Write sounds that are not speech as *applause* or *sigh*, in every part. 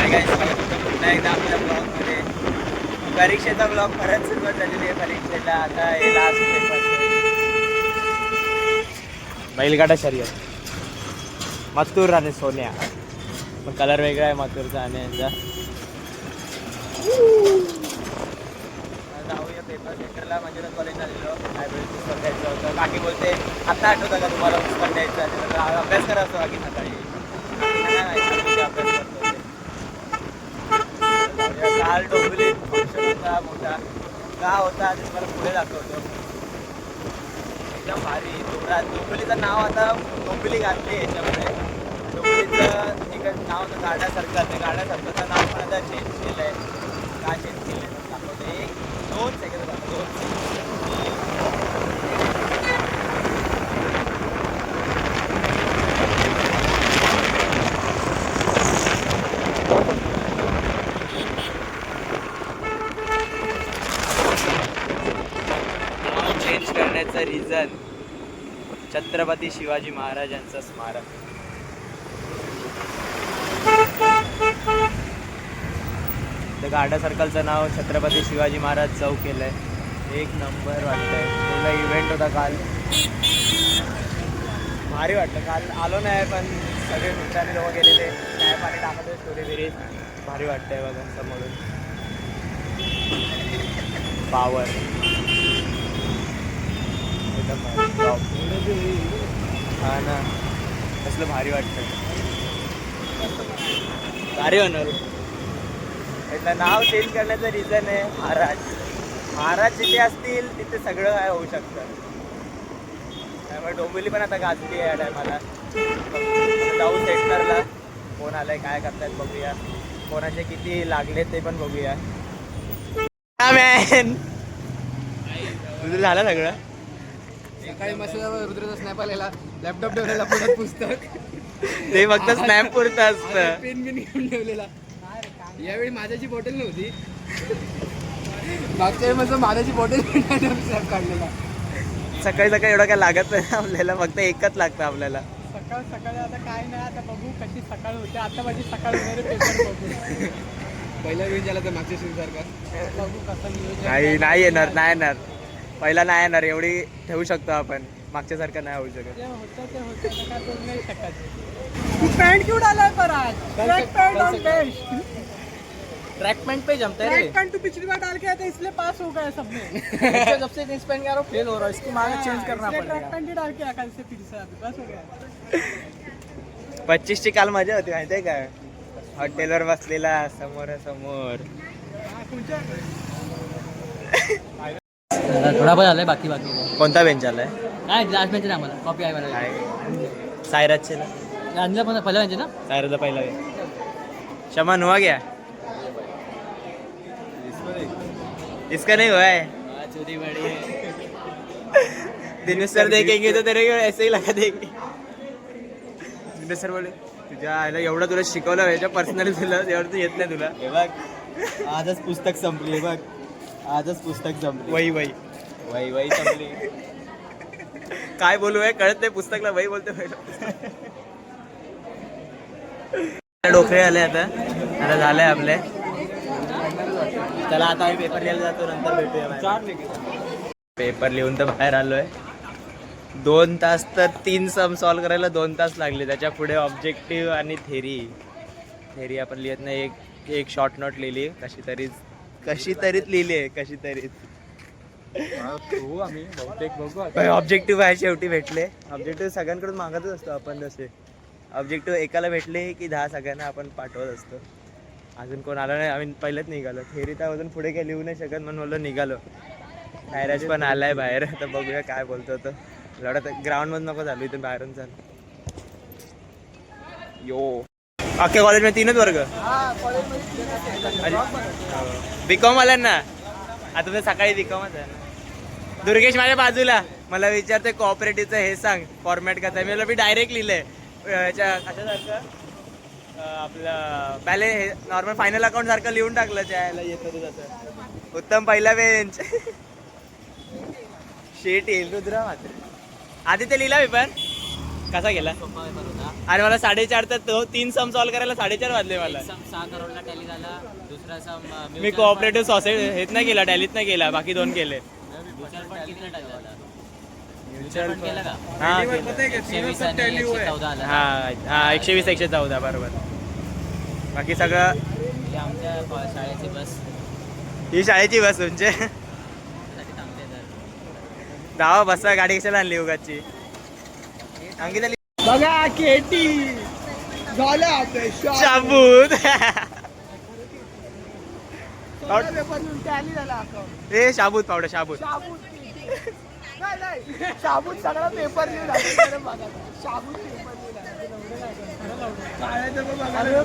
काय काय पुन्हा एकदा आपल्या ब्लॉगमध्ये परीक्षेचा ब्लॉग परत सुरुवात झालेली आहे परीक्षेला. आता हे लास्ट पेपर बैलगाडा शर्यत. मथुर आणि सोन्या. पण कलर वेगळा आहे मथुरचा आणि यांचा. जाऊया पेपर सेंटरला म्हणजे कॉलेजला गेलो लायब्ररी पुस्तक द्यायचं होतं. काकी बोलते आता आठवतं का तुम्हाला? पुस्तक द्यायचं अभ्यास करा असतो बाकी सकाळी काकींना नाही माहिती, आम्ही ते अभ्यास करतो ते. लाल काल फंक्शन होता मोठा. का होता ते तुम्हाला पुढे दाखवतो. एकदम भारी जोरात डोंबिवलीचं नाव आता डोंबिवली घातली याच्यामध्ये. डोंबिवलीचं एक नाव होतं गाड्यासारखं ते गाडा नाव पण आता चेंज केलं आहे का चेंज केलं आहे दाखवतो एक दोन सेकंद दाखवतो दोन second. नाव चेंज करण्याचं रिझन छत्रपती शिवाजी महाराजांचं स्मारक. तर गाडा सर्कलचं नाव छत्रपती शिवाजी महाराज चौक केलं आहे एक नंबर वाटतंय. पूर्ण इव्हेंट होता काल. भारी वाटतं काल आलो नाही पण सगळे मित्रांनी लोक गेलेले काय पाणी टाकत होते स्टोरी बिरी भारी वाटतंय बघा समोरून. पावर एकदम हा ना कसलं भारी वाटतं भारी होणार. यातलं नाव चेंज करण्याचं रिझन आहे महाराज. महाराज जिथे असतील तिथे सगळं काय होऊ शकतं. त्यामुळे डोंबिवली पण आता गाजली आहे या टायमाला जाऊ सेंटरला कोण आलाय काय करतायत बघूया. कोणाचे किती लागले ते पण बघूया. मॅन तुझं झालं सगळं? सकाळी मस्त रुद्राचा स्नॅप आलेला. लॅपटॉप ठेवलेला पुढे पुस्तक. ते फक्त स्नॅप पुरतं असतं. पेन बिन घेऊन ठेवलेला. यावेळी माझ्याची बॉटल नव्हती. मागच्या वेळी माझं माझ्याची बॉटल स्नॅप काढलेला. सकाळी सकाळी एवढं काय लागत नाही आपल्याला फक्त एकच लागतं आपल्याला. सकाळ सकाळी आता काय नाही आता बघू कशी सकाळ होते. आता माझी सकाळ होणारे पेपर बघू. *laughs* पहिला वेळ झाला तर मागच्या सारखा बघू कसं नाही नाही येणार नाही येणार. पहिला नाही येणार एवढी ठेवू शकतो आपण. मागच्यासारखं नाही होऊ शकत. पॅन्ट क्यों डाला है पर आज ट्रैक पैंट और ट्रॅक पॅन्ट पे जमता ट्रैक पैंट तू पिछली बार डाल के आया था इसलिए पास हो गया सब में. जब से जींस पहन के आ रहा हूँ फेल हो रहा है. इसको मांगे चेंज करना इसलिए ट्रैक पड़ेगा पैंट ही डाल के आया कल से फिर से अभी बस हो गया पच्चीस ची काल मजा होती माहितीये का? हॉटेलवर बसलेला समोर समोर हाँ, कुंचा थोडा बहुत आलाय बाकी बाकी. कोणता बेंच आलाय? काय लास्ट बेंच आम्हाला. कॉपी आहे मला. काय? सायराजचे ना. आणलं पण पहिला बेंच ना? सायराचा पहिला बेंच शमन हुआ क्या इसका नहीं हुआ है? दिन में सर देखेंगे तो तेरे को ऐसे ही लगा देंगे. दिनेश सर बोले तुझ्या आईला एवढं तुला शिकवलं याच्या पर्सनली तुला एवढं तू येत नाही तुला. हे बघ आजच पुस्तक संपली हे बघ. आजच पुस्तक संपली वही वही. वही वही संपली काय बोलू आहे कळत नाही पुस्तकला वही बोलते डोकरे आले आता. आता झालंय आपले. चला आता आम्ही पेपर लिहायला जातो नंतर भेटूया. पेपर लिहून तर बाहेर आलोय. दोन तास तर तीन सम सॉल्व करायला दोन तास लागले. त्याच्या पुढे ऑब्जेक्टिव्ह आणि थेरी थेरी आपण लिहित नाही. एक एक शॉर्ट नोट लिहिली. कशी तरीच कशी तरीच लिहिली आहे कशी बघू ऑब्जेक्टिव्ह आहे शेवटी भेटले. ऑब्जेक्टिव्ह सगळ्यांकडून मागतच असतो आपण तसे. ऑब्जेक्टिव्ह एकाला भेटले की दहा सगळ्यांना आपण पाठवत असतो. अजून कोण आलं नाही आम्ही पहिलेच निघालो. थेरी तर अजून पुढे काही लिहू नाही शकत म्हणून बोललो निघालो. सायराज पण आलाय बाहेर तर बघूया काय बोलतो तो. लढत ग्राउंडमध्ये नको चालू इथून बाहेरून चाल. यो. अख्ख्या कॉलेजमध्ये तीनच वर्ग? बी कॉम आल्यांना आता तुम्ही सकाळी बीकॉमच आहे. ना दुर्गेश माझ्या बाजूला. मला विचारते कॉपरेटिव्हचं हे सांग फॉर्मॅट कसं आहे? मी मी डायरेक्ट लिहिलंय. याच्या कशासारखं? आपलं बॅले हे नॉर्मल फायनल अकाउंट सारखं लिहून टाकलं त्याला येतं तुझं उत्तम पहिला बेंच शेट *laughs* येईल रुद्रा मात्र. आधी ते लिहिला मी पण. कसा गेला? सोपा आणि मला साडेचार तर तो तीन सम सॉल्व करायला साडेचार वाजले मला. सहा करोडला टॅली झाला दुसरा सम मी कोऑपरेटिव्ह सोसायटी हेच नाही केला टॅलीत नाही केला बाकी दोन केले. हा. एकशे वीस एकशे चौदा हा हा बरोबर. बाकी सगळं? ही शाळेची बस. ही शाळेची बस तुमचे? दहा बसा गाडी कशाला आणली उगाची अंकिता बघा केटी. झालं शाबूत ए शाबूत पावडर शाबूत. शाबूत सगळा पेपर शाबूत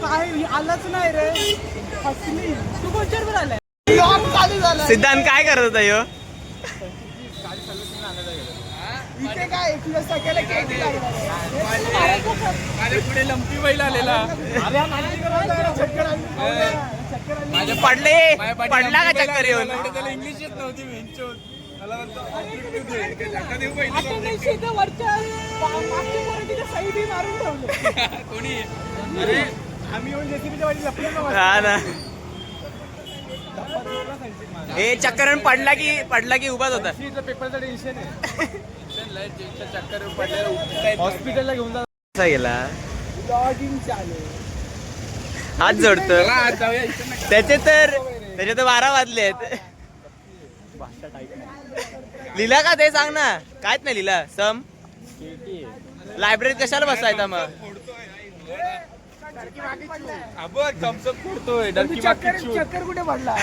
काय आलंच नाही रे. तू कोणच्या सिद्धांत काय करत होता ह्यो इथे काय एकवीस टक्क्याला केटी लागला माझ्या पुढे लंपी बैल आलेला. माझे पडले. पडला का चक्कर येऊन त्याला इंग्लिश येत नव्हती मला *laughs* कोणी? अरे आम्ही येऊन जेसीबीच्या वाटी लपलो हा ना. ए चक्कर येऊन पडला की पडला की उभाच होता. पेपरचं टेन्शन आहे चक्कर हॉस्पिटलला घेऊन जा. कसा गेला? चालू हात जोडतो. त्याचे तर त्याचे तर बारा वाजले आहेत. लिहिला का ते सांग ना. कायच नाही लिहिला सम. लायब्ररीत कशाला बसायचा मग? चक्कर कुठे पडला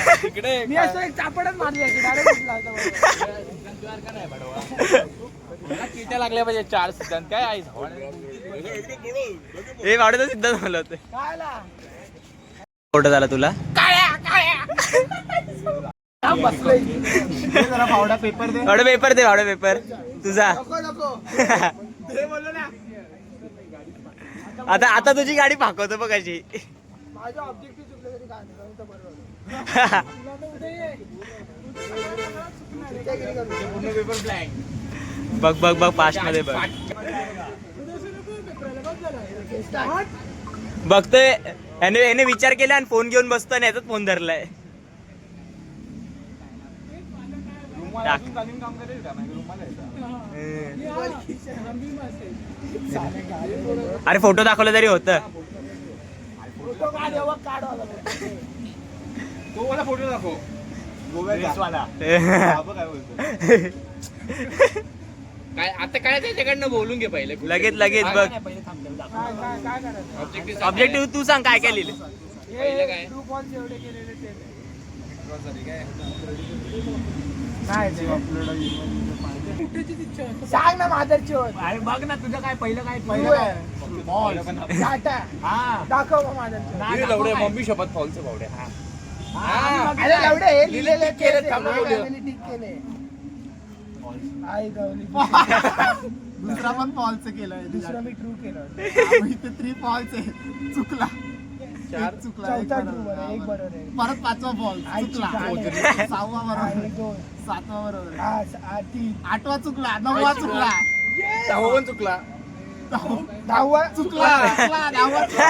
मी असं एक चापडच मारली डायरेक्ट किट्या लागल्या पाहिजे चार सिद्धांत. काय आहे हे वाढत सिद्ध झालं होतं? फोटो झाला तुला? हा, फावडा पेपर दे. पेपर दे वाडो पेपर तुझा. आता आता तुझी गाडी पाकवतो बघ करू? पेपर ब्लँक बघ बघ बघ फास्टमध्ये बघ. बघतोय. याने याने विचार केला आणि फोन घेऊन बसतो आणि याचाच फोन धरलाय. अरे फोटो दाखवलं तरी होतं. फोटो दाखव. *laughs* काय आता काय त्याच्याकडनं बोलून घे पहिले लगेच लगेच बघ. काय काय काय करायचं ऑब्जेक्टिव्ह ऑब्जेक्टिव्ह तू सांग काय काय लिहिलं पहिलं काय? हे true false एवढे केलेले ते. काय? नाही ते? सांग ना मादरची अरे बघ ना तुझं काय पहिलं काय पहिलं टाटा. दाखव मादरची लवडे मम्मी शपथ फॉलचे भावडे हा. अरे लवडे हे लिहिलेले केले, हे family केले. आई गवली. दुसरा पण फॉलच केलंय दुसरं मी ट्रू केलं इथे थ्री फॉल्स आहे. चुकला. एक चुकला एक चौथा बरोबर. ट्रू बरं एक बरोबर आहे परत पाचवा फॉल चुकला. गाणे. सहावा हा, बरोबर दोन. सातवा बरोबर. हा हा, आठवा चुकला नववा चुकला. दहावा पण चुकला. दहावा. चुकला चुकला दहावा चुकला.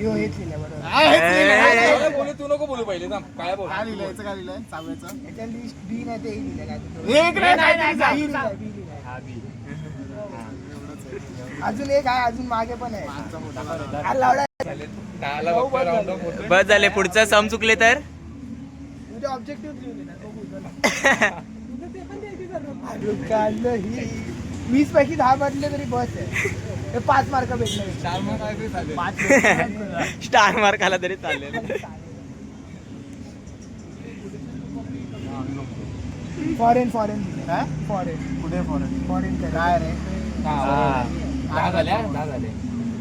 हा लिहिलंय बरोबर हा, हा, हेच लिहिलंय बोलू तू नको बोलू पहिले थांब. काय बोल काय लिहिलंय याचं काय लिहिलंय चाव्याचं याच्या लिस्ट बी नाही ते लिहिलंय काय ते दोन. एक नाही, नाही, नाही, बी नाही. लिहिलंय, बी लिहिलंय. अजून एक आहे अजून मागे पण आहे हा. बस झाले पुढचं सम चुकले तर उद्या ऑब्जेक्टिव्ह बघू चला. अरे ही वीस पैकी दहा म्हटले तरी बस आहे हे पाच मार्क भेटले. चार चालेल. पाच *laughs* स्टार मार्क आला तरी चालेल. फॉरेन फॉरेन फॉरेन कुठे फॉरेन फॉरेन काय रे? हा, दहा झाल्या दहा झाले.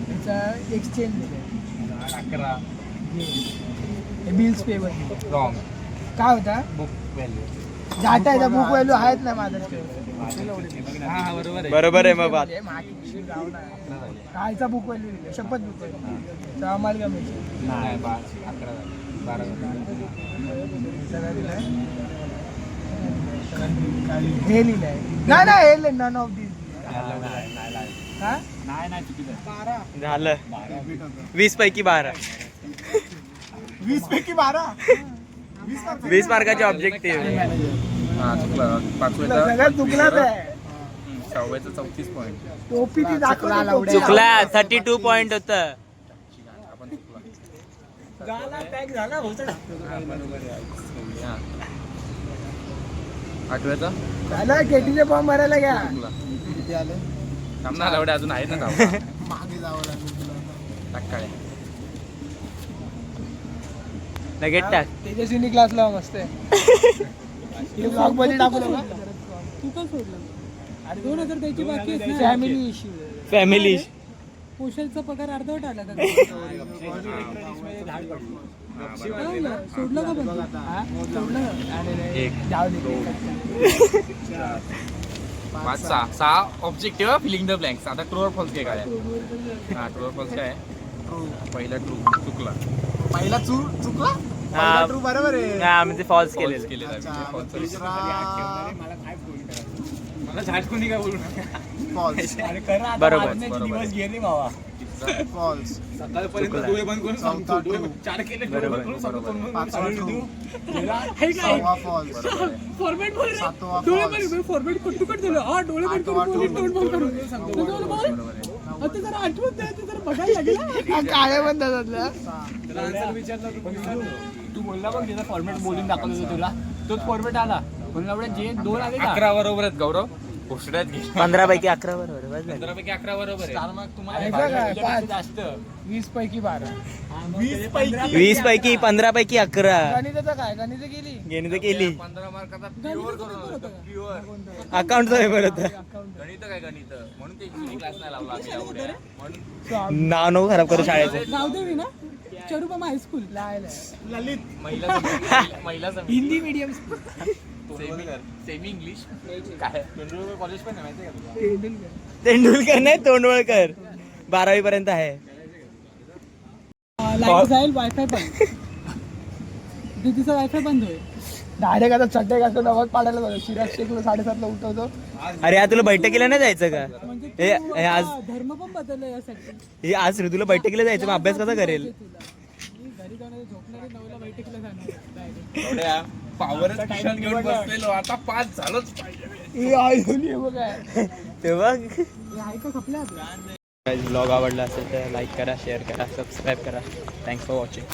त्याचा एक्सचेंज दिले अकरा बिल्स रॉंग काय होता? बुक व्हॅल्यू जाता येतं बुक व्हॅल्यू आहेत ना माझं हा बरोबर आहे बरोबर आहे मग बात. कायचा बुक शपथ बुक आम्हाला माहिती नाही अकरा बारा हे लिहिलंय. नाही हे नन ऑफ दिस हा? नाही नाही चुकीचं आहे. झालं. वीस पैकी बारा. वीस पैकी बारा? वीस मार्काचे ऑब्जेक्टिव्ह हा चुकला. पाचवेचा सहाव्याचा चौतीस पॉईंट टोपी ती दाखवला चुकला थर्टी टू पॉइंट होत. आपण चुकला. पॅक झाला हा. आठव्याचा? झालं केटीचे फॉर्म भरायला घ्या. चुकला. किती आले? एवढे अजून आहेत ना. मागे जावं लागेल तुला आता. लगेच टाक. तेजस्विनी क्लास लावा मस्त आहे. *laughs* तू का सोडलं दोन हजार द्यायची बाकी आहेत ना फॅमिली इश्यू फॅमिली पोशालचा पगार अर्धवट आला का? सोडलं. का *laughs* पाच सहा. सहा ऑब्जेक्टिव्ह फिलिंग द ब्लँक्स आता ट्रू फॉल्स काय काय हा ट्रू फॉल्स काय पहिला ट्रू चुकला. पहिला चू चुकला? हा. पहिला ट्रू बरोबर आहे हा म्हणजे फॉल्स फॉल्स केलेले केलेला अच्छा, आहे. मग false. दुसरा मला झाडकुनी काय बोलू फॉल्स बरोबर फॉल्स चुकला. चौथा ट्रू बरोबर पाचवा ट्रू सहावा फॉल्स फॉर्मेट बोल रे. सातवा डोळे फॉल्स बंद फॉर्मेट कट टू कट झालं हा डोळे बंद आठवा करून true. तोंड बंद करून त्याच्यावर बोल. आता जरा आठवत द्या ते जरा बघायला लागेल हा. तू बोलला बघ त्याचा फॉर्मॅट बोलून दाखवत होतो तुला. तोच फॉर्मॅट आला. म्हणून एवढे जे दोन आले अकरा बरोबर आहेत गौरव. पंधरा पैकी अकरा बरोबर बस झालं. पंधरा पैकी अकरा बरोबर आहे. चार मार्क तुम्हाला ऐका काय पाच. जास्त. वीस पैकी बारा. वीस पैकी पंधरा पैकी अकरा. गणिताचं काय? गणित गेली गेली तर केली पंधरा मार्काचा होतं? प्युअर गणित काय गणित? म्हणून ते क्लास नाही लावला आम्ही एवढ्या. म्हणून नाव नको खराब करू शाळेचं. गावदेवी ना. चरुबामा हायस्कूल महिला समिती- *laughs* महिला समिती. Hindi medium semi semi English काय? कॉलेज पण आहे माहिती आहे का तुला? तेंडुलकर. नाही तोंडवळकर. बारावी पर्यंत आहे. लाइट जाईल वायफाय पण दीदीचा वायफाय बंद होईल. डायरेक्ट आता चटई घालतो नवत पाडायला जातो. शिराज शेखला साडेसातला उठवतो. अरे आज तुला बैठकीला नाही जायचं का? म्हणजे आज धर्म पण बदलला यासाठी. हे आज ऋतूला बैठकीला जायचं मग अभ्यास कसा करेल? घरी जाणार झोपणार बैठकीला जाणार पॉवरच ट्युशन घेऊन बसलेलो. आता पाच झालंच पाहिजे. तेव्हा हे ब्लॉग आवडला असेल तर लाईक करा शेअर करा सबस्क्राईब करा. Thanks for watching